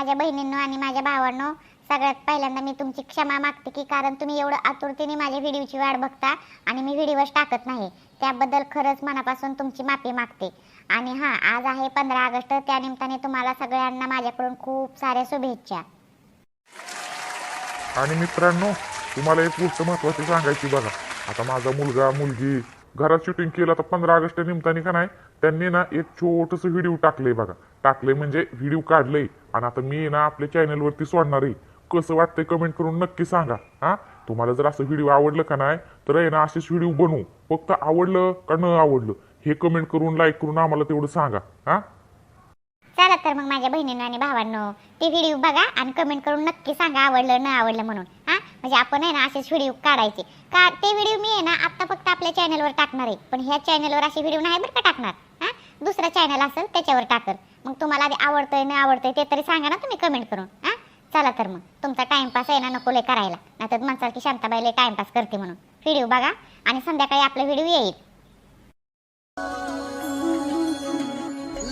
माझ्या बहिणींनो आणि माझ्या भावांनो सगळ्यात पहिल्यांदा मी तुमची क्षमा मागते की कारण तुम्ही एवढं आतुरतेने माझ्या व्हिडिओची वाट बघता आणि मी व्हिडिओच टाकत नाही. त्याबद्दल खरंच मनापासून तुमची माफी मागते. आणि हां आज आहे पंधरा ऑगस्ट त्यानिमित्ताने तुम्हाला सगळ्यांना माझ्याकडून खूप साऱ्या शुभेच्छा. आणि मित्रांनो तुम्हाला एक गोष्ट महत्वाची सांगायची बघा. आता माझा मुलगा मुलगी घरात शूटिंग केलं तर पंधरा ऑगस्ट निमित्ताने का नाही त्यांनी ना एक छोटस व्हिडिओ टाकले बघा. टाकले म्हणजे व्हिडिओ काढले आणि आता मी ना आपल्या चॅनलवरती सोडणार आहे. कसं वाटतंय कमेंट करून नक्की सांगा. हा? तुम्हाला जर असं व्हिडिओ आवडलं का नाही तर आहे ना असेच व्हिडिओ बनवू. फक्त आवडलं का न आवडलं हे कमेंट करून लाईक करून आम्हाला तेवढं सांगा. हा? चला तर मग माझ्या बहिणींनो आणि भावांनो ते व्हिडिओ बघा आणि कमेंट करून नक्की सांगा आवडलं न आवडलं म्हणून. म्हणजे आपण आहे ना असेच व्हिडिओ काढायचे का ते व्हिडिओ मी आहे ना आता फक्त आपल्या चॅनलवर टाकणार आहे पण ह्या चॅनलवर असे व्हिडिओ नाही बरं का टाकणार हा दुसरा चॅनल असेल त्याच्यावर टाकर मग तुम्हाला आधी आवडतंय न आवडतंय ते तरी सांगा ना तुम्ही कमेंट करून हा चला तर मग तुमचा टाइमपास आहे ना नको लय करायला नाहीतर म्हणसाल की शांताबाई लय टाइमपास करते म्हणून व्हिडिओ बघा आणि संध्याकाळी आपला व्हिडिओ येईल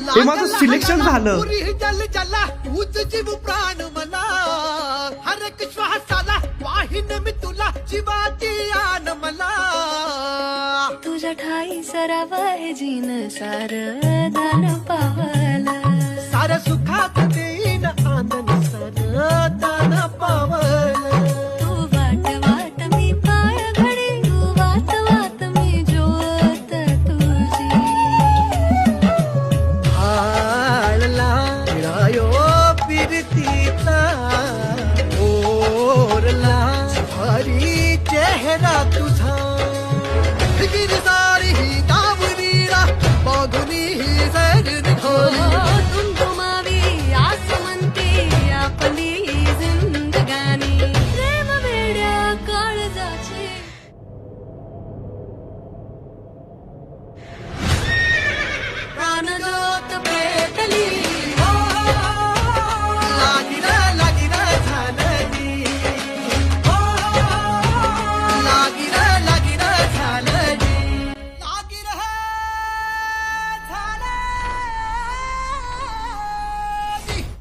ते माझं सिलेक्शन झालं जीवाची आन मला. तुझ्या ठाई सराव आहे जीन सार दान पावल. सार सुखात Oh, oh, oh.